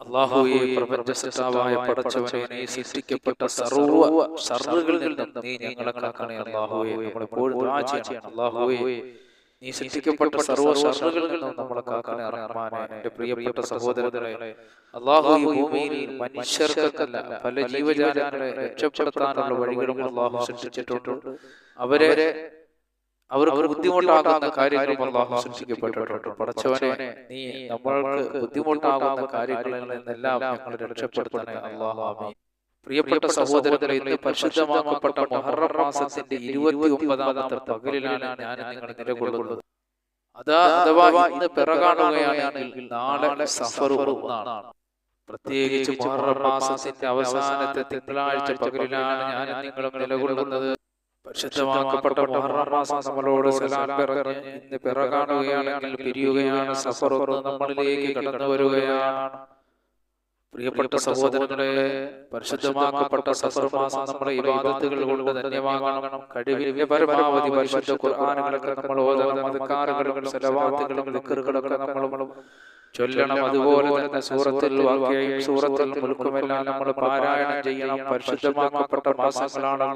അള്ളാഹുവെ പ്രപഞ്ചസത്താവായ പടച്ചവനെ സൃഷ്ടിക്കപ്പെട്ട സർവ സർവകളിൽ നിന്നും നീ ഞങ്ങളെ കാക്കണേ അള്ളാഹുവെ നമ്മളെപ്പോഴും ചെയ്യണം. അള്ളാഹുവെ നീ സൃഷ്ടിക്കപ്പെട്ട സർവ സർവകളിൽ നിന്നും നമ്മളെ കാക്കണേ റഹ്മാനെ എന്റെ പ്രിയപ്പെട്ട സഹോദരങ്ങളെ അള്ളാഹു ഭൂമിയിൽ മനുഷ്യർക്കല്ല പല ജീവജാലങ്ങളെ രക്ഷപ്പെടുത്താനുള്ള വഴികളും അള്ളാഹു സൃഷ്ടിച്ചിട്ടുണ്ട്. അവരെ അവർക്ക് ബുദ്ധിമുട്ടാകുന്ന കാര്യങ്ങളും അള്ളാഹു സൃഷ്ടിക്കപ്പെട്ടിട്ടുണ്ട്. പടച്ചവനെ നീ നമ്മൾക്ക് ബുദ്ധിമുട്ടാകുന്ന കാര്യങ്ങളിൽ നിന്നെല്ലാം ഞങ്ങൾ രക്ഷപ്പെടുത്തണേ അള്ളാഹു. പ്രിയപ്പെട്ട സഹോദരങ്ങളെ ഇന്ന് പരിശുദ്ധമാക്കപ്പെട്ട മൊഹറം മാസത്തിന്റെ ഇരുപത്തി ഒമ്പതാമത്തെ പകലിലാണ് ഞാൻ നിങ്ങൾ നിലകൊള്ളുന്നത്. അതാ അഥവാ ഇന്ന് പിറകാണുകയാണെങ്കിൽ നാളെ സഫർ ഒന്നാണ്. പ്രത്യേകിച്ച് മൊഹറം മാസത്തിന്റെ അവസാനത്തെ തിങ്കളാഴ്ച പകലിലാണ് ഞാൻ നിങ്ങൾ നിലകൊള്ളുന്നത്. പരിശുദ്ധമാക്കപ്പെട്ട മാസം നമ്മളോട് പറഞ്ഞ് ഇന്ന് പിറകാണുകയാണെങ്കിൽ പിരിയുകയാണ് സഫർ നമ്മളിലേക്ക് കടന്നു വരികയാണ്. പ്രിയപ്പെട്ട സഹോദരങ്ങളെ പരിശുദ്ധമാക്കപ്പെട്ട സഫർ മാസം നമ്മുടെ ഇബാദത്തുകൾ കൊണ്ട് ധന്യമാകണം. കഴിവിന്റെ പരമാവധി പരിശുദ്ധ ഖുർആാനുകളൊക്കെ നമ്മൾ ഓതണം. അതുക്കാറുകളും സലവാത്തുകളും ദിക്കറുകളൊക്കെ നമ്മൾ ചൊല്ലണം അതുപോലെ തന്നെ സൂറത്തിൽ വാക്യയും സൂറത്തിൽ മുൽക്കുമെല്ലാം നമ്മൾ പാരായണം ചെയ്യണം. പരിശുദ്ധമാക്കപ്പെട്ട മാസങ്ങളാണ്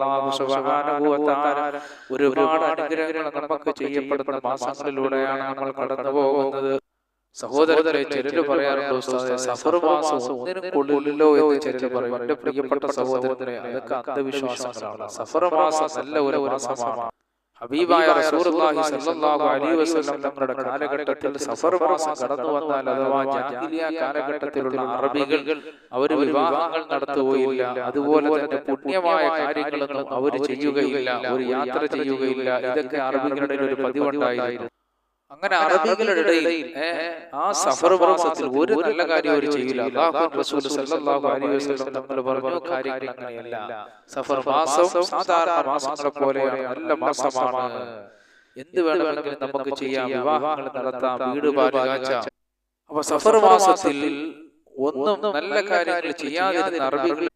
ഒരുപാട് അനുഗ്രഹങ്ങൾ നമുക്ക് ചെയ്യപ്പെടുന്ന മാസങ്ങളിലൂടെയാണ് നമ്മൾ കടന്നു പോകുന്നത്. സഹോദരരെ ചിലര് പറയാറുണ്ട് സഫർ മാസം ഒന്നിനും കൊള്ളില്ലല്ലോ എന്ന് ചിലര് പറയും. എന്റെ പ്രിയപ്പെട്ട സഹോദരരെ അതൊക്കെ അന്ധവിശ്വാസങ്ങളാണ് സഫർ മാസം നല്ല ഒരു മാസമാണ്. ഹബീബായ റസൂലുള്ളാഹി സ്വല്ലല്ലാഹു അലൈഹി വസല്ലം തങ്ങളുടെ കാലഘട്ടത്തിൽ സഫർ മാസം കടന്നു വന്നാൽ അഥവാ ജാഹിലിയ കാലഘട്ടത്തിലുള്ള അറബികൾ അവർ വിവാഹങ്ങൾ നടത്തുകയില്ല. അതുപോലെ തന്നെ പുണ്യമായ കാര്യങ്ങളൊന്നും അവർ ചെയ്യുകയില്ല. ഒരു യാത്ര ചെയ്യുകയില്ല. ഇതൊക്കെ അറബികളുടെ ഒരു പതിവുണ്ടായിരുന്നു അങ്ങനെ അറബികളുടെ ഇടയിൽ ആ സഫർ മാസത്തിൽ ഒരു നല്ല കാര്യം അവർ ചെയ്യില്ല പറഞ്ഞു കാര്യങ്ങൾ അങ്ങനെയല്ല. സഫർ മാസം സാധാരണ മാസങ്ങളെ പോലെയാണ്. നല്ല മാസമാണ്. എന്ത് വേണമെങ്കിലും നമുക്ക് ചെയ്യാം. വിവാഹങ്ങൾ നടത്താം. വീട് പാലുകാച്ചാം. അപ്പൊ സഫർ മാസത്തിൽ ഒന്നും നല്ല കാര്യങ്ങൾ ചെയ്യാതിരുന്ന അറബികൾ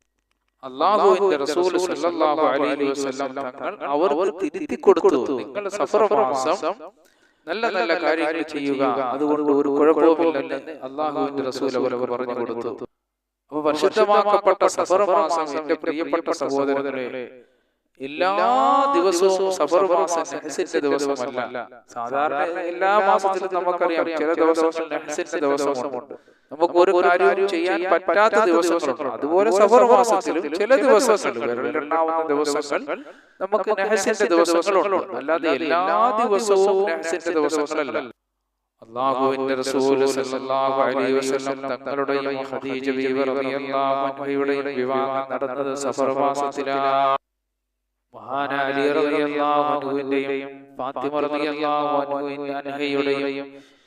അള്ളാഹുവിന്റെ റസൂൽ സല്ലല്ലാഹു അലൈഹി വസല്ലം തങ്ങൾ അവർക്ക് തിരുത്തി കൊടുത്തു. നിങ്ങൾ സഫർ മാസം നല്ല നല്ല കാര്യങ്ങൾ ചെയ്യുക. അതുകൊണ്ട് ഒരു കുഴപ്പവുമില്ലെന്ന് അള്ളാഹുവിന്റെ റസൂൽ അവർക്ക് പറഞ്ഞു കൊടുത്തു. അപ്പൊ പരിശുദ്ധമാക്കപ്പെട്ട സഫർ മാസം എന്റെ പ്രിയപ്പെട്ട സഹോദരങ്ങളെ എല്ലാ ദിവസവും സഫർ മാസം നെഹസിന്റെ ദിവസമല്ല. സാധാരണ എല്ലാ മാസത്തിലും നമുക്കറിയാം ചില ദിവസങ്ങൾ നെഹസിന്റെ ദിവസമുണ്ട്. നമുക്ക് ഒരു കാര്യവും ചെയ്യാൻ പറ്റാത്ത ദിവസങ്ങളുണ്ട്. അതുപോലെ സഫർ മാസത്തിലും ചില ദിവസങ്ങൾ വിരലിലെണ്ണാവുന്ന ദിവസങ്ങൾ നമുക്ക് നെഹസിന്റെ ദിവസങ്ങളുണ്ട്. അല്ലാതെ എല്ലാ ദിവസവും നെഹസിന്റെ ദിവസങ്ങളല്ല. അള്ളാഹുവിന്റെ റസൂൽ സല്ലല്ലാഹു അലൈഹി വസല്ലം തങ്ങളുടെയും ഖദീജ ബീവി റളിയല്ലാഹു അൻഹയുടെയും വിവാഹം നടന്നത് സഫർ മാസത്തിലാണ്.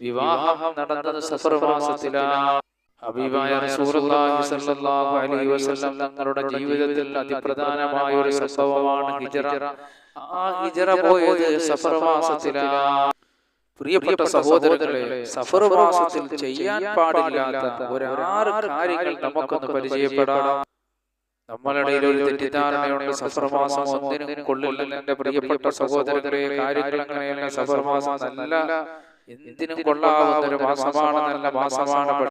വിവാഹം നടന്നത് സഫർ മാസത്തിലാണ് ഹബീബായ റസൂലുള്ളാഹി അലൈഹി വസല്ലം തങ്ങളുടെ ജീവിതത്തിൽ അതിപ്രധാനമായ ഒരു സംഭവമാണ് ഹിജറ. ആ ഹിജറ പോയത് സഫർ മാസത്തിലാണ് പ്രിയപ്പെട്ട സഹോദരങ്ങളെ സഫർ മാസത്തിൽ ചെയ്യാൻ പാടില്ലാത്ത ഒരു ആറ് കാര്യങ്ങൾ നമുക്കൊന്ന് പരിചയപ്പെടാം. നമ്മളുടെ ഒരു തെറ്റിദ്ധാരണയുണ്ട് സഫർമാസം ഒന്നിനും കൊള്ളില്ല എന്റെ പ്രിയപ്പെട്ട സഹോദരങ്ങളെ കാര്യങ്ങൾ അങ്ങനെയല്ല സഫർ നല്ല എന്തിനും കൊള്ളാവുന്ന ഒരു മാസമാണ് നല്ല മാസമാണ്.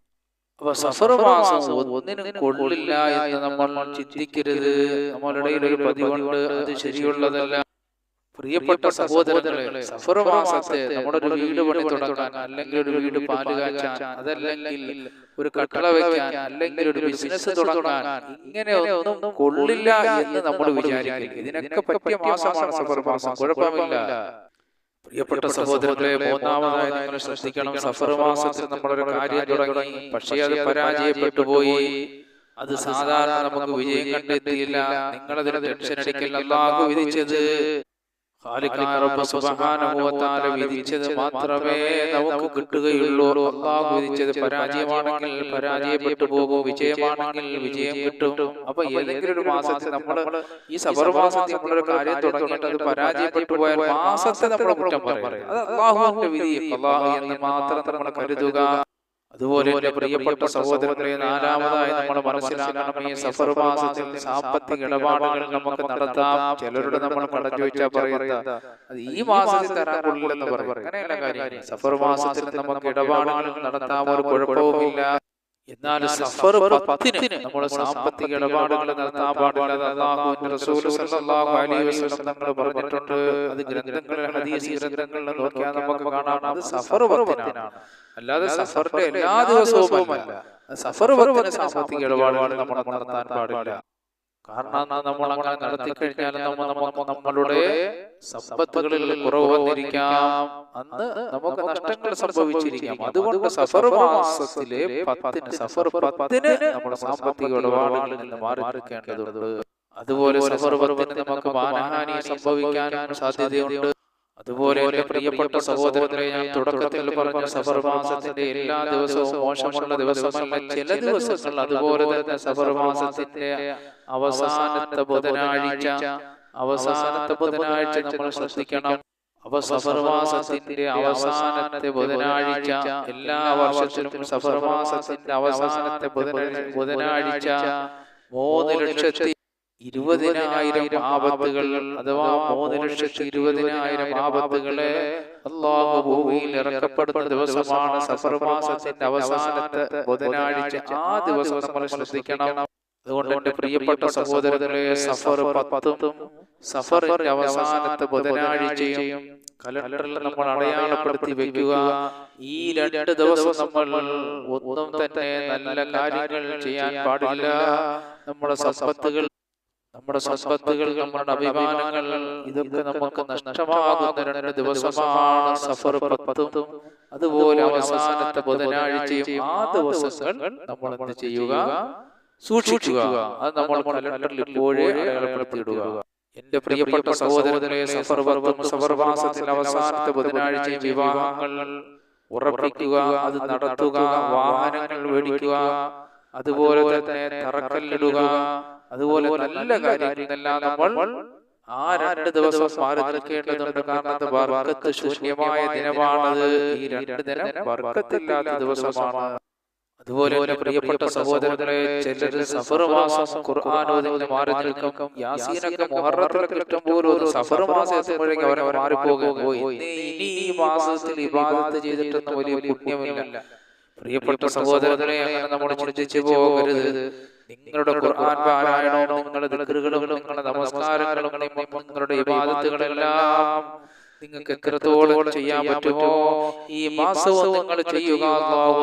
അപ്പൊ സഫർ മാസം ഒന്നിനും കൊള്ളില്ല എന്ന് നമ്മൾ ചിന്തിക്കരുത്. നമ്മളുടെ ഒരു പതിവുണ്ട് അത് ശരിയുള്ളതല്ല. പ്രിയപ്പെട്ട സഹോദരങ്ങളെ സഫർമാസത്തെ നമ്മുടെ ഒരു വീട് പണി തുടങ്ങാൻ അല്ലെങ്കിൽ ഒരു വീട് പാൽ കാച്ചാൻ അതല്ലെങ്കിൽ ഒരു കട്ടള വെക്കാൻ അല്ലെങ്കിൽ ഒരു ബിസിനസ് തുടങ്ങാൻ. ഇങ്ങനെ ഒന്നും കൊള്ളില്ല എന്ന് നമ്മൾ വിചാരിക്കും ഇതിനൊക്കെ പറ്റിയ മാസമാണ് സഫർ മാസം കുഴപ്പമില്ല. പ്രിയപ്പെട്ട സഹോദരങ്ങളെ മൂന്നാമതായി നിങ്ങൾ ശ്രദ്ധിക്കണം. സഫർ മാസത്തിൽ നമ്മളൊരു കാര്യം തുടങ്ങി. പക്ഷേ അത് പരാജയപ്പെട്ടു പോയി അത് സാധാരണ നമുക്ക് വിജയം കണ്ടെത്തിയില്ല. നിങ്ങളതിന് ടെൻഷൻ അടിക്കൽ അല്ലാഹു വിധിച്ചത് വിധിച്ചത് മാത്രമേ നമുക്ക് കിട്ടുകയുള്ളൂ. അല്ലാഹു വിധിച്ചത് പരാജയമാണെങ്കിൽ പരാജയപ്പെട്ടു പോകും. വിജയമാണെങ്കിൽ വിജയം കിട്ടും. അപ്പൊ ഏതെങ്കിലും ഒരു മാസത്തിൽ നമ്മൾ ഈ സബർ മാസത്തിൽ നമ്മളൊരു കാര്യം തുടങ്ങിയിട്ട് അത് പരാജയപ്പെട്ടു പോയാൽ മാസത്തെ നമ്മൾ കുറ്റം പറയും. അത് അള്ളാഹുവിന്റെ വിധി അള്ളാഹു എന്ന് മാത്രം നമ്മൾ കരുതുക. അതുപോലെ എന്റെ പ്രിയപ്പെട്ട സഹോദരങ്ങളെ നാലാമതായി നമ്മൾ മനസ്സിലാക്കണം ഈ സഫർ മാസത്തിൽ സാമ്പത്തിക ഇടപാടുകൾ നമുക്ക് നടത്താം. ചിലരുടെ നമ്മൾ കടം ചോദിച്ചാൽ പറയുന്നത് അത് ഈ മാസത്തിൽ തരാൻ കൊള്ളില്ലെന്ന് പറയും. അങ്ങനെയല്ല കാര്യം. സഫർ മാസത്തിൽ നമുക്ക് ഇടപാടുകൾ നടത്താം. ഒരു കുഴപ്പവുമില്ല. എന്നാൽ സഫർ പത്തിന് നമ്മുടെ സാമ്പത്തിക ഇടപാടുകൾ നടത്താൻ പാടില്ല തങ്ങൾ പറഞ്ഞിട്ടുണ്ട്. അത് ഗ്രന്ഥങ്ങളിൽ ഹദീസ് ഗ്രന്ഥങ്ങളിൽ നോക്കിയാൽ നമുക്ക് കാണാം. സഫർ പത്തിനാണ്. അല്ലാതെ സഫറിന്റെ എല്ലാ ദിവസവും അല്ല സഫർ പത്തിന് സാമ്പത്തിക ഇടപാടുകൾ നമ്മൾ നടത്താൻ പാടില്ല. കാരണം നമ്മൾ അങ്ങനെ നടത്തി കഴിഞ്ഞാൽ നമ്മൾ നമുക്ക് നമ്മളുടെ സമ്പത്തുകളിൽ കുറവ് വന്നിരിക്കാം. അന്ന് നമുക്ക് നഷ്ടങ്ങൾ സംഭവിച്ചിരിക്കാം. അതുകൊണ്ട് സഫർ മാസത്തിലെ പത്തിന് സഫർ പത്തിന് നമ്മുടെ സാമ്പത്തിക ഇടപാടുകളിൽ നിന്ന് മാറി നിൽക്കേണ്ടതുണ്ട്. അതുപോലെ സഫർ പത്തിന് നമുക്ക് മാനഹാനി സംഭവിക്കാൻ സാധ്യതയുണ്ട്. അതുപോലെ എന്റെ പ്രിയപ്പെട്ട സഹോദരങ്ങളെ ഞാൻ തുടക്കത്തിൽ പറഞ്ഞ സഫർ മാസത്തിന്റെ എല്ലാ ദിവസവും മോശമുള്ള ദിവസമല്ല ചില ദിവസങ്ങൾ അതുപോലെ തന്നെ സഫർ മാസത്തിന്റെ അവസാനത്തെ ബുധനാഴ്ച അവസാനത്തെ ബുധനാഴ്ച നമ്മൾ ശ്രദ്ധിക്കണം. അപ്പൊ സഫർമാസത്തിന്റെ അവസാനത്തെ ബുധനാഴ്ച എല്ലാ വർഷത്തിലും സഫർമാസത്തിന്റെ അവസാനത്തെ ബുധന- ബുധനാഴ്ച മൂന്ന് ലക്ഷത്തി ഇരുപതിനായിരം ആപത്തുകൾ അഥവാ മൂന്ന് ലക്ഷത്തി ഇരുപതിനായിരം ആപത്തുകളെ അള്ളാഹു ഭൂമിയിൽ ഇറക്കപ്പെടുന്ന ദിവസമാണ് സഫർ മാസത്തിന്റെ അവസാനത്തെ ബുധനാഴ്ച. ആ ദിവസം നമ്മൾ ശ്രദ്ധിക്കണം. അതുകൊണ്ട് എന്റെ പ്രിയപ്പെട്ട സഹോദരങ്ങളെ സഫർ പത്തും സഫറിന്റെ അവസാനത്തെ ബുധനാഴ്ചയും കലണ്ടറിൽ നമ്മൾ അടയാളപ്പെടുത്തി വെക്കുക. ഈ രണ്ട് ദിവസം നമ്മൾ ഒന്നും തന്നെ നല്ല കാര്യങ്ങൾ ചെയ്യാൻ പാടില്ല. നമ്മുടെ സമ്പത്തുകൾ നമ്മുടെ സമ്പത്തുകൾ നമ്മുടെ അഭിമാനങ്ങൾ ഇതൊക്കെ നമുക്ക് നഷ്ടമാകുന്ന രണ്ട് ദിവസമാണ് സഫർ പത്തും. അതുപോലെ അവസാനത്തെ ബുധനാഴ്ചയും ആ ദിവസങ്ങൾ നമ്മൾ എന്ത് ചെയ്യുക? സൂക്ഷിക്കുക. അത് നമ്മൾ കലണ്ടറിൽ ഇപ്പോഴേ അടയാളപ്പെടുത്തിയിടുക. എന്റെ പ്രിയപ്പെട്ട സഹോദരനെ സഫർ പത്തും സഫർ മാസത്തിന്റെ അവസാനത്തെ ബുധനാഴ്ചയും വിവാഹങ്ങൾ ഉറപ്പിക്കുക അത് നടത്തുക വാഹനങ്ങൾ മേടിക്കുക അതുപോലെ തന്നെ തറക്കല്ലിടുക അതുപോലെ നല്ല കാര്യങ്ങളെല്ലാം നമ്മൾ ആ രണ്ട് ദിവസം മാറി നിൽക്കേണ്ടതുണ്ട് കാരണം വർക്കത്ത് ശൂന്യമായ ദിനമാണത് ഈ രണ്ട് ദിനം വർക്കത്തില്ലാത്ത ദിവസമാണ്. അതുപോലെ തന്നെ പ്രിയപ്പെട്ട സഹോദരങ്ങളെ ചിലർ സഫർ മാസം ഖുർആാനോദിന് മാറി നിൽക്കും. യാസീനൊക്കെ മുഹറത്തിലൊക്കെ ഇഷ്ടം പോലും ഒരു സഫർ മാസം എത്തുമ്പോഴേക്കും അവരെ മാറിപ്പോകും ഇനി ഈ മാസത്തിൽ ഇബാദത്ത് ചെയ്തിട്ടൊന്നും വലിയ പുണ്യമില്ല. പ്രിയപ്പെട്ട സഹോദരങ്ങളെ അങ്ങനെ നമ്മൾ ചിന്തിച്ചു പോകരുത്. നിങ്ങളുടെ ഖുർആൻ പാരായണവും നിങ്ങളുടെ ദിക്റുകളും നിങ്ങളുടെ നമസ്കാരങ്ങളും നിങ്ങളുടെ ഇബാദത്തുകളെല്ലാം നിങ്ങൾക്ക് എത്രത്തോളം ചെയ്യാൻ പറ്റുമോ ഈ മാസവും നിങ്ങൾ ചെയ്യുക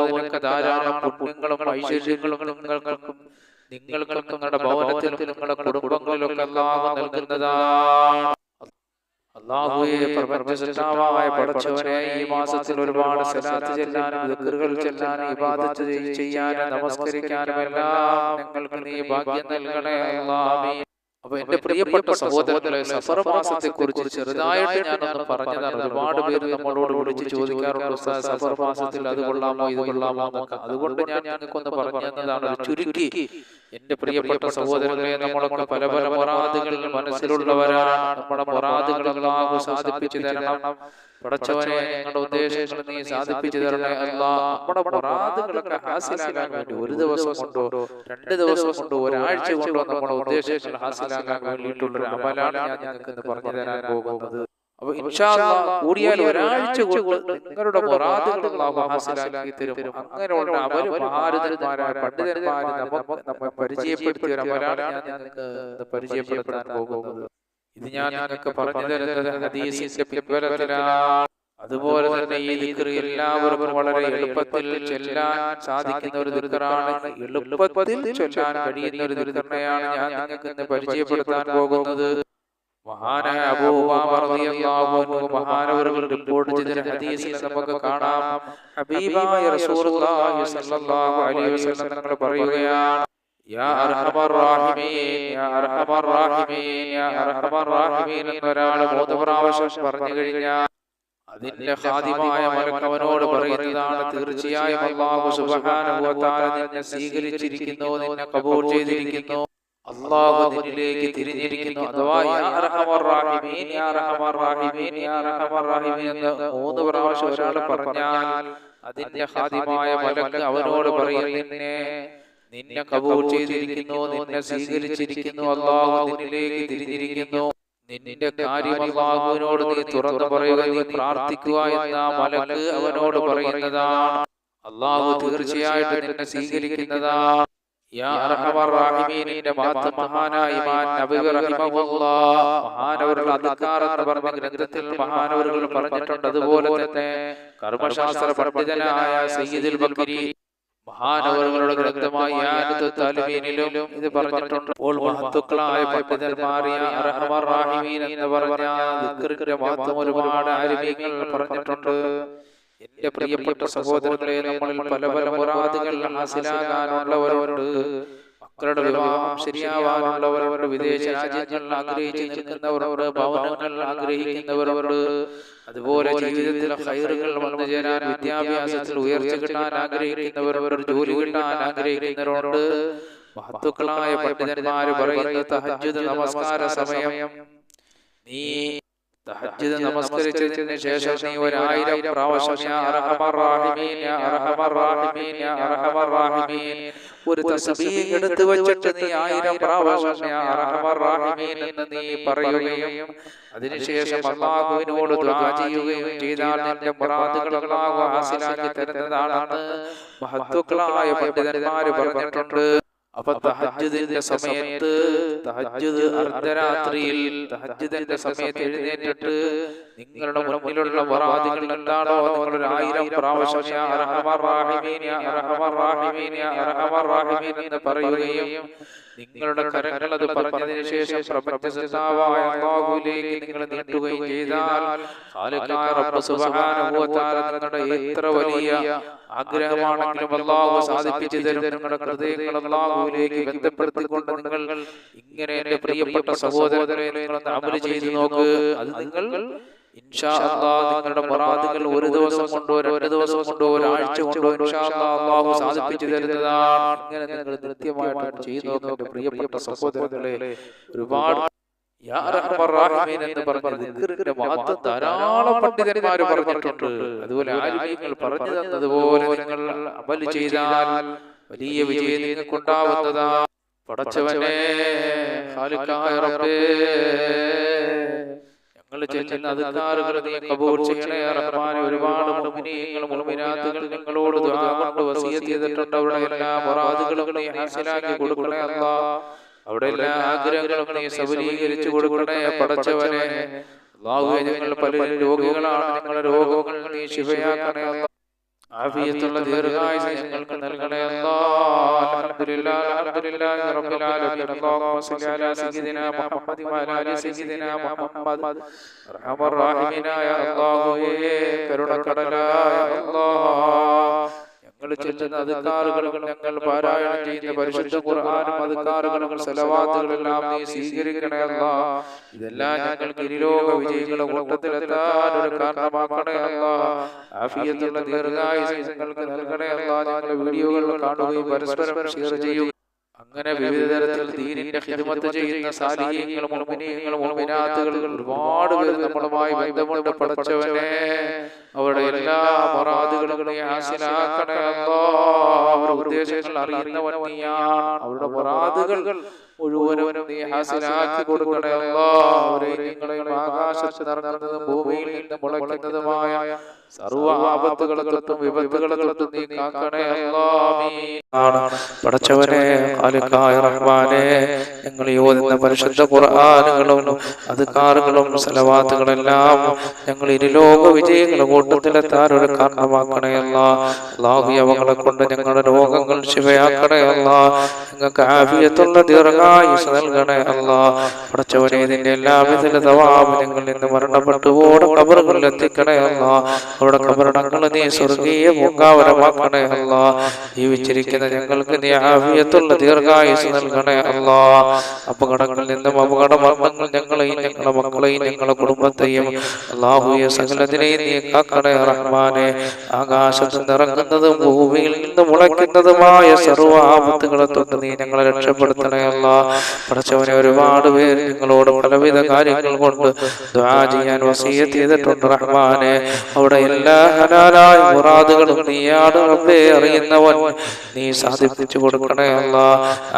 നിങ്ങൾക്ക് ധാരാളം പുണ്യങ്ങളും ഐശ്വര്യങ്ങളും നിങ്ങൾക്കും നിങ്ങൾക്കും നിങ്ങളുടെ ഭവനത്തിലും നിങ്ങളുടെ കുടുംബങ്ങളിലൊക്കെ എല്ലാം നൽകുന്നതാണ്. അള്ളാഹുവെ പ്രപഞ്ചസൃഷ്ടാവായ പഠിച്ചവനെ ഈ മാസത്തിൽ ഒരുപാട് സലാത്ത് ചെല്ലാനും ദിക്റുകൾ ചെല്ലാനും ഇബാദത്ത് ചെയ്യാനും നമസ്കരിക്കാനും എല്ലാം നിങ്ങൾക്ക് നീ ഭാഗ്യം നൽകണേ. അല്ലാഹ് അപ്പൊ എന്റെ പ്രിയപ്പെട്ട സഹോദരങ്ങളെ സഫർ മാസത്തെ കുറിച്ച് ചെറുതായിട്ട് ഞാനൊന്ന് പറഞ്ഞതാണ് ഒരുപാട് പേര് നമ്മളോട് വിളിച്ച് ചോദിക്കാറുണ്ട് സഫർമാസത്തിൽ സഫർ മാസത്തിൽ അത് കൊള്ളാമോ ഇത് കൊള്ളാമോ എന്നൊക്കെ. അതുകൊണ്ട് ഞാൻ ഞങ്ങൾക്കൊന്ന് പറഞ്ഞു തന്നതാണ് ഒരു ചുരുക്കി. എന്റെ പ്രിയപ്പെട്ട സഹോദരങ്ങളെ നമ്മളൊക്കെ പല പല മൊറാദുകൾ മനസ്സിലുള്ളവരാണ്. നമ്മുടെ മൊറാദുകൾ അല്ലാഹു സാധിപ്പിച്ചു തരണം. പടച്ചവനെ ഞങ്ങളുടെ ഉദ്ദേശങ്ങൾ നീ സാധിപ്പിച്ചു തരണേ അല്ലാ നമ്മുടെ മൊറാദുകളൊക്കെ ഹാസിലാകാൻ വേണ്ടി ഒരു ദിവസം കൊണ്ടോ രണ്ട് ദിവസം കൊണ്ടോ ഒരാഴ്ച കൊണ്ടോ നമ്മുടെ ഉദ്ദേശങ്ങൾ ഹാസിലാകാൻ വേണ്ടിയിട്ടുള്ള ഒരു അമലാണ് ഞാൻ പറഞ്ഞു തരാൻ പോകുന്നത്. അപ്പൊ കൂടിയാൽ ഒരാഴ്ച കൊണ്ട് നിങ്ങളുടെ ഹാസിലാക്കി തരും. അങ്ങനെയുള്ള അമലും മഹാരഥന്മാരായ പണ്ഡിതന്മാരെ നമുക്ക് നമ്മെ പരിചയപ്പെടുത്തിയ ഒരു അമലാണ് ഞാൻ നിങ്ങൾക്ക് പരിചയപ്പെടുത്താൻ പോകുന്നത്. ഇത് ഞാൻ നിങ്ങൾക്ക് പറഞ്ഞു തരുന്നത് ഹദീസിന്റെ പിൻബലത്തിലാണ്. അതുപോലെ തന്നെ ഈ ദിക്കറി എല്ലാവർക്കും വളരെ എളുപ്പത്തിൽ ചെല്ലാൻ സാധിക്കുന്ന ഒരു ദിക്റാണ്. എളുപ്പത്തിൽ ചൊല്ലാൻ കഴിയുന്ന ഒരു ദിക്റിനെയാണ് ഞാൻ നിങ്ങൾക്ക് ഇന്ന് പരിചയപ്പെടുത്താൻ പോകുന്നത്. മഹാനായ അബൂ ഉമാമ റളിയല്ലാഹു അൻഹു മഹാനവറുകൾ റിപ്പോർട്ട് ചെയ്ത ഹദീസിൽ നമുക്ക് കാണാം. ഹബീബായ റസൂലുള്ളാഹി സ്വല്ലല്ലാഹു അലൈഹി വസല്ലം തങ്ങൾ പറയുകയാണ്. യാ അർഹമർ റാഹിമീൻ യാ അർഹമർ റാഹിമീൻ യാ അർഹമർ റാഹിമീൻ എന്നൊരാൾ മൂന്ന് പ്രാവശ്യം പറഞ്ഞു കഴിഞ്ഞാൽ അതിന്റെ ഹാദിമായ മലക്കവനോട് പറയുന്നതാണ് തീർച്ചയായും അല്ലാഹു സുബ്ഹാനഹു വ നിന്നെ സ്വീകരിച്ചിരിക്കുന്നു നിന്നെ കബൂൽ ചെയ്തിരിക്കുന്നു. അല്ലാഹു നിന്നിലേക്ക് തിരിഞ്ഞിരിക്കുന്നു. അഥവാ യാ അർഹമർ റാഹിമീൻ യാ അർഹമർ റാഹിമീൻ യാ അർഹമർ റാഹിമീൻ മൂന്ന് പ്രാവശ്യം ഒരാൾ പറഞ്ഞാൽ അതിന്റെ ഹാദിമായ മലക്ക് അവനോട് പറയും നിന്നെ കബൂൾ ചെയ്തിരിക്കുന്നു നിന്നെ സ്വീകരിച്ചിരിക്കുന്നു അല്ലാഹു നിന്നിലേക്ക് തിരിഞ്ഞിരിക്കുന്നു. നിന്റെ കാര്യം അള്ളാഹുവിനോട് നീ തുറന്നു പറയുക നീ പ്രാർത്ഥിക്കുക എന്ന മലക്ക് അവനോട് പറയുന്നതാണ്. അള്ളാഹു തീർച്ചയായിട്ടും നിന്നെ സ്വീകരിക്കുന്നതാ ഗ്രന്ഥത്തിൽ പറഞ്ഞിട്ടുണ്ട്. അതുപോലെ തന്നെ കർമ്മശാസ്ത്ര പണ്ഡിതനായ സയ്യിദുൽ ബക്കരി മഹാനവറുകളുടെ ഗ്രന്ഥമായ യാനത്തു താലിബീനിലും ഇത് പറഞ്ഞിട്ടുണ്ട്. അപ്പോൾ മഹത്തുക്കളായ പണ്ഡിതന്മാറിയ അർഹമർ റാഹിമീൻ എന്ന് പറഞ്ഞ ദിക്റിന്റെ മഹത്വം ഒരുപാട് ആലിമീങ്ങൾ പറഞ്ഞിട്ടുണ്ട്. എന്റെ പ്രിയപ്പെട്ട സഹോദരങ്ങളെ നമ്മളിൽ പല പല മുറാദുകൾ ഹാസിലാകാനുള്ളവരുണ്ട്. മക്കളുടെ വിവാഹം ശരിയാവാനുള്ളവരവരുടെ വിദേശ രാജ്യങ്ങളിൽ ആഗ്രഹിച്ച് നിൽക്കുന്നവരുണ്ട് ഭവനങ്ങൾ ആഗ്രഹിക്കുന്നവരുണ്ട് അതുപോലെ ജീവിതത്തിലെ ഹൈറുകൾ വന്നു ചേരാൻ വിദ്യാഭ്യാസത്തിൽ ഉയർച്ച കിട്ടാൻ ആഗ്രഹിക്കുന്നവരുണ്ട് ജോലി കിട്ടാൻ ആഗ്രഹിക്കുന്നവരോട് മഹത്തുക്കളായ പണ്ഡിതന്മാര് പറയുന്നത് തഹജ്ജുദ് നമസ്കാര സമയം. നീ തഹജ്ജുദ് നമസ്കരിച്ചതിന് ശേഷം നീ ഒരായിരം പ്രാവശ്യം യാ അർഹമർ റഹീമീൻ യാ അർഹമർ റഹീമീൻ യാ അർഹമർ റഹീമീൻ. ഒരു തസ്ബീഹ് എടുത്ത് വെച്ചിട്ട് നീ ആയിരം പ്രാവശ്യം യാ അർഹമർ റഹീമീൻ എന്ന് നീ പറയുകയും അതിനുശേഷം അള്ളാഹുവിനോട് ദുആ ചെയ്യുകയും ചെയ്താൽ നിന്റെ മുറാദുകൾ ഹാസിലാക്കി തരുന്നതാണെന്ന് മഹത്തുക്കളായ പണ്ഡിതന്മാര് പറഞ്ഞിട്ടുണ്ട്. അപ്പൊ തഹജ്ജുദിന്റെ സമയത്ത് തഹജ്ജുദ് അർദ്ധരാത്രിയിൽ തഹജ്ജുദിന്റെ സമയത്ത് എഴുന്നേറ്റിട്ട് നിങ്ങളുടെ മുന്നിലുള്ള വറാദികൾ എന്താണോ നിങ്ങൾ ഒരു ആയിരം പ്രാവശ്യം എന്ന് പറയുകയും നിങ്ങളുടെ കരങ്ങൾ അത് പറഞ്ഞതിന് ശേഷം പ്രപഞ്ചസത്താവായ അല്ലാഹുവിലേക്ക് നിങ്ങൾ നീട്ടുകയും ചെയ്താൽ നിങ്ങളുടെ എത്ര വലിയ ആഗ്രഹമാണെങ്കിലും അള്ളാഹു സാധിപ്പിച്ചു തരും നിങ്ങളുടെ ഹൃദയങ്ങൾ അള്ളാഹുലേക്ക് ബന്ധപ്പെടുത്തിക്കൊണ്ട് നിങ്ങൾ ഇങ്ങനെ എന്റെ പ്രിയപ്പെട്ട സഹോദരരെ നിങ്ങൾ അമൽ ചെയ്തു നോക്ക്. അത് നിങ്ങൾ നിങ്ങളുടെ മുറാദുകൾ ഒരു ദിവസം കൊണ്ടോ രണ്ട് ദിവസം കൊണ്ടോ ഒരാഴ്ച കൊണ്ടോ അള്ളാഹു സാധിപ്പിച്ചു തരുന്നതാണ്. ഇങ്ങനെ നിങ്ങൾ കൃത്യമായിട്ട് ചെയ്തു എന്റെ പ്രിയപ്പെട്ട സഹോദരങ്ങളെ. ഒരുപാട് എന്ന് പറഞ്ഞ മഹത്വം ധാരാളം പണ്ഡിതന്മാർ പറഞ്ഞിട്ടുണ്ട്. അതുപോലെ ആലിമീങ്ങൾ പറഞ്ഞു തന്നതുപോലെ നിങ്ങൾ അമൽ ചെയ്താൽ വലിയ വിജയം നിങ്ങൾക്കുണ്ടാവുന്നതാ പടച്ചവനെ ഞങ്ങൾ ചെല്ലുന്ന അധികാറുകൾ നീ കബൂൽ ചെയ്യണേ റഹ്മാനെ ഒരുപാട് മുഅ്മിനീങ്ങൾ മുഅ്മിനാത്തുകൾ നിങ്ങളോട് ദുആ കൊണ്ട് വസിയത്ത് ചെയ്തിട്ടുണ്ട്. അവരുടെ എല്ലാ മുറാദുകളും നീ ഹാസിലാക്കി കൊടുക്കണേ അല്ലാഹ് അവിടെ എല്ലാ ആഗ്രഹങ്ങളും നീ സബലീകരിച്ചു കൊടുക്കണേ പടച്ചവനെ ഞങ്ങൾ പലരും രോഗികളാണ്. ഞങ്ങളുടെ രോഗങ്ങൾ നീ ശിവയാക്കണേ അല്ലാ. ആഫിയത്തുള്ള ദീർഘായുസ് ഞങ്ങൾക്ക് നൽകണേ കരുണക്കടലായ അല്ലാഹ് ഞങ്ങൾ ചെല്ലുന്ന അധികാറുകളും ഞങ്ങൾ പാരായണം ചെയ്യുന്ന പരിശുദ്ധ ഖുർആാനും അധികാറുകളും സലവാത്തുകളെല്ലാം നീ സ്വീകരിക്കണേ അല്ല. ഇതെല്ലാം ഞങ്ങൾ ഗിരിലോക വിജയികളുടെ കൂട്ടത്തിലെത്താൻ ഒരു കാരണമാക്കണേ അല്ല. ആഫിയത്തുള്ള ദീർഘായുസ് ഞങ്ങൾക്ക് നൽകണേ അല്ല. ഞങ്ങളുടെ വീഡിയോകൾ കാണുകയും പരസ്പരം ഷെയർ ചെയ്യുകയും അങ്ങനെ വിവിധ തരത്തിൽ ദീനിന്റെ ഹിദ്മത്ത് ചെയ്യുന്ന സാലിഹ്യങ്ങളും മുഅ്മിനീങ്ങളും മുഅ്മിനാത്തുകളും ഒരുപാട് പേര് നമ്മളുമായി ബന്ധമുണ്ട് പടച്ചവനെ അവരുടെ എല്ലാ മറാദുകളും നീ ഹാസിലാക്കണേ അല്ലാഹ് അവരുടെ ഉദ്ദേശങ്ങൾ അറിയുന്നവൻ നീയാണ്. അവരുടെ മറാദുകൾ മുഴുവനും നീ ഹാസിലാക്കി കൊടുക്കണേ ആകാശത്ത് ഭൂമിയിൽ നിന്ന് മുളയ്ക്കുന്നതുമായ ആപത്തുകളെ തൊട്ടും വിപത്തുകളെ തൊട്ടും നീ കാക്കണേ പടച്ചവനെ റഹ്മാനെ ഞങ്ങൾ ഓതുന്ന പരിശുദ്ധ ഖുർആനുകളും അധികാറുകളും സലവാത്തുകളെല്ലാം ഞങ്ങൾ ഇരുലോക വിജയങ്ങളുടെ കൂട്ടത്തിലെത്താൻ ഒരു കാരണമാക്കണയല്ല അള്ളാഹു അവങ്ങളെ കൊണ്ട് ഞങ്ങളുടെ രോഗങ്ങൾ ശിവയാക്കണയല്ല ഞങ്ങൾക്ക് ആവിയത്തുള്ള ആഫിയത്തുള്ള ഇതിന്റെ എല്ലാവിധ മരണപ്പെട്ടു സ്വർഗീയ പൂങ്കാവരമാക്കണേ ജീവിച്ചിരിക്കുന്ന ഞങ്ങൾക്ക് ദീർഘായുസ് നൽകണേ നിന്നും ഞങ്ങളെയും ഞങ്ങളുടെ മക്കളെയും ഞങ്ങളുടെ കുടുംബത്തെയും കാക്കണേ ഭൂമിയിൽ നിന്ന് മുളയ്ക്കുന്നതുമായ സർവ ആപത്തുകളെ തൊട്ട് നീ ഞങ്ങളെ രക്ഷപ്പെടുത്തണേ അല്ല. പഠിച്ചവനെ ഒരുപാട് പേര് നിങ്ങളോട് പലവിധ കാര്യങ്ങൾ കൊണ്ട് ദ്വാ ചെയ്യാൻ വസീയത്ത് ചെയ്തിട്ടുണ്ട് റഹ്മാനെ. അവിടെ എല്ലാ ഹലാലായ മുറാദുകളും നീയാണ് റബ്ബേ അറിയുന്നവൻ നീ സാധിപ്പിച്ചു കൊടുക്കണേ അല്ല.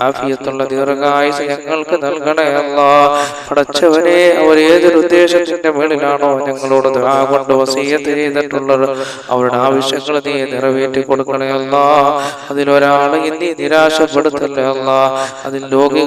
ആഫിയത്തുള്ള ദീർഘായുസ് ഞങ്ങൾക്ക് നൽകണേ അല്ല. പഠിച്ചവനെ അവർ ഏതൊരു ഉദ്ദേശത്തിന്റെ മേളിലാണോ ഞങ്ങളോട് ദുആ കൊണ്ട് വസീയത്ത് ചെയ്തിട്ടുള്ളത്. അവരുടെ ആവശ്യങ്ങൾ നീ നിറവേറ്റി കൊടുക്കണേ അല്ല. അതിലൊരാളെ നീ നിരാശപ്പെടുത്തല്ലേ അല്ല. അതിൽ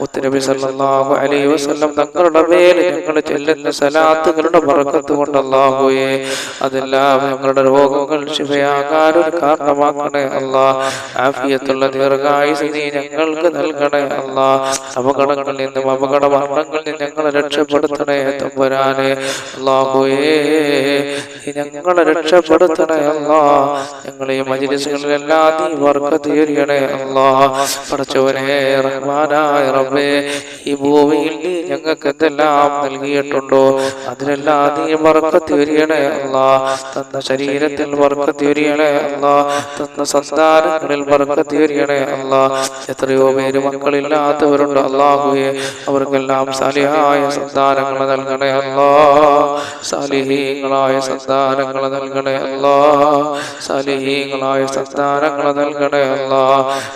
മുത്തനബി സല്ലല്ലാഹു അലൈഹി വസല്ലം തങ്ങളുടെ മേൽ ഞങ്ങൾ ചെല്ലുന്ന സലാത്തുകളുടെ ബർക്കത്ത് കൊണ്ട് അതെല്ലാം ഞങ്ങളുടെ രോഗങ്ങൾ ശിവയാകാൻ ഒരു കാരണമാക്കണേ അല്ല. ആഫിയത്തുള്ള ദീർഘായുസ് നീ ഞങ്ങൾക്ക് നൽകണേ അല്ല. അപകടങ്ങളിൽ നിന്നും അപകട മരണങ്ങളിൽ നിന്ന് ഞങ്ങളെ രക്ഷപ്പെടുത്തണേ തമ്പുരാനെ. അല്ലാഹുവേ ഞങ്ങളെ രക്ഷപ്പെടുത്തണേ അല്ല. ഞങ്ങളെ മജിലിസുകളിലെല്ലാം നീ വർക്കത്ത് തീരണേ അല്ലാ. പഠിച്ചവനെ റഹ്മാനായ റബ്ബേ ഈ ഭൂമിയിൽ ഞങ്ങൾക്ക് എന്തെല്ലാം നൽകിയിട്ടുണ്ടോ? അതിനെല്ലാം നീ വർക്കത്ത് വരികണേ അല്ല. തന്ന ശരീരത്തിൽ വർക്കത്ത് വരികണേ അല്ല. തന്ന സന്താനങ്ങളിൽ വർക്കത്ത് വരികണേ അല്ല. എത്രയോ പേര് മക്കളില്ലാത്തവരുണ്ട് അള്ളാഹുയെ അവർക്കെല്ലാം സാലിഹായ സന്താനങ്ങൾ നൽകണേ അല്ലാ. സാലിഹീങ്ങളായ സന്താനങ്ങൾ നൽകണേ അല്ലാ. സാലിഹീങ്ങളായ സന്താനങ്ങൾ നൽകണേ അല്ലാ.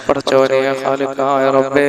പഠിച്ചവനെ ഖാലിക്കായ റബ്ബേ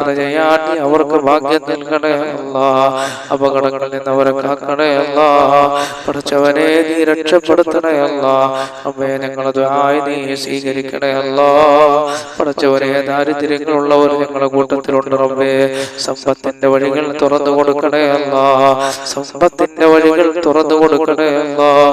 ചെയ്യാൻ നീ അവർക്ക് ഭാഗ്യം നൽകണേ അപകടങ്ങളിൽ നിന്ന് അവരെ കാക്കണേ അല്ല. പഠിച്ചവനെ നീ രക്ഷപ്പെടുത്തണേ അല്ല. അമ്മയെ ഞങ്ങളത് ആയി നീ സ്വീകരിക്കണേ പഠിച്ചവരെ ദാരിദ്ര്യങ്ങളുള്ളവർ ഞങ്ങളുടെ കൂട്ടത്തിലുണ്ട് റബ്ബേ. സമ്പത്തിന്റെ വഴികൾ തുറന്നു കൊടുക്കണേ അല്ല. സമ്പത്തിന്റെ വഴികൾ തുറന്നു കൊടുക്കണേ